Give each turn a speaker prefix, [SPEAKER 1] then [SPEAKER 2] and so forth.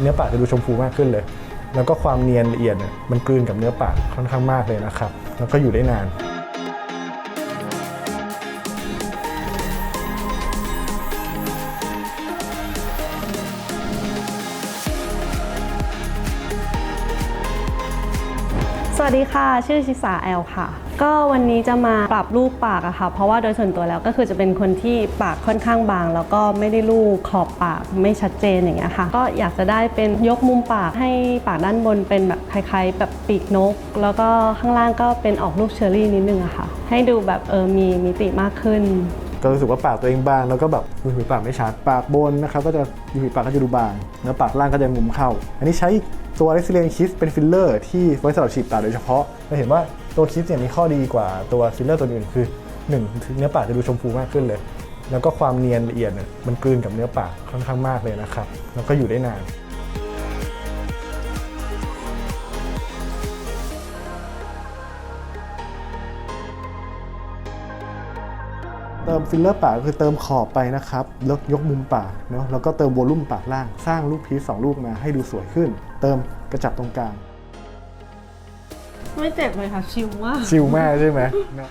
[SPEAKER 1] เนื้อปากจะดูชมพูมากขึ้นเลย แล้วก็ความเนียนละเอียดเนี่ยมันกลืนกับเนื้อปากค่อนข้างมากเลยนะครับ แล้วก็อยู่ได้นาน
[SPEAKER 2] สวัสดีค่ะ ชื่อชิสาแอลค่ะ ก็วันนี้จะมาปรับรูปปากอะค่ะ เพราะว่าโดยส่วนตัวแล้วก็คือจะเป็นคนที่ปากค่อนข้างบาง แล้วก็ไม่ได้รูปขอบปากไม่ชัดเจนอย่างเงี้ยค่ะ ก็อยากจะได้เป็นยกมุมปากให้ปากด้านบนเป็นแบบคล้ายๆ แบบปีกนก แล้วก็ข้างล่างก็เป็นออกรูปเชอร์รี่นิดนึงอะค่ะ ให้ดูแบบเออมีมิติมากขึ้น
[SPEAKER 1] ก็รู้สึกว่าปากตัวเองบาง แล้วก็แบบริมฝีปากไม่ชัดปากบนนะครับก็จะริมฝีปากก็จะดูบางเนื้อปากล่างก็จะงุมเข้า อันนี้ใช้ตัว r e s i l i e n Kiss เป็นฟิลเลอร์ที่ไว้สำหรับฉีดปากโดยเฉพาะเราเห็นว่าตัวคิสเนี่ยมีข้อดีกว่าตัวฟิลเลอร์ตัวอื่นคือหนึ่งเนื้อปากจะดูชมพูมากขึ้นเลย แล้วก็ความเนียนละเอียดเนี่ยมันกลืนกับเนื้อปากค่อนข้างมากเลยนะครับ แล้วก็อยู่ได้นาน เติมฟิลเลอร์ปากก็คือเติมขอบไปนะครับแล้วยกมุมปากเนาะแล้วก็เติมโวลุ่มปากล่าง สร้างลูกพีซสองลูกมาให้ดูสวยขึ้น เติมกระจับตรงกลาง
[SPEAKER 2] ไม่เจ็บเลยค่ะ ชิลมาก
[SPEAKER 1] ชิลมากใช่ไหมเนอะ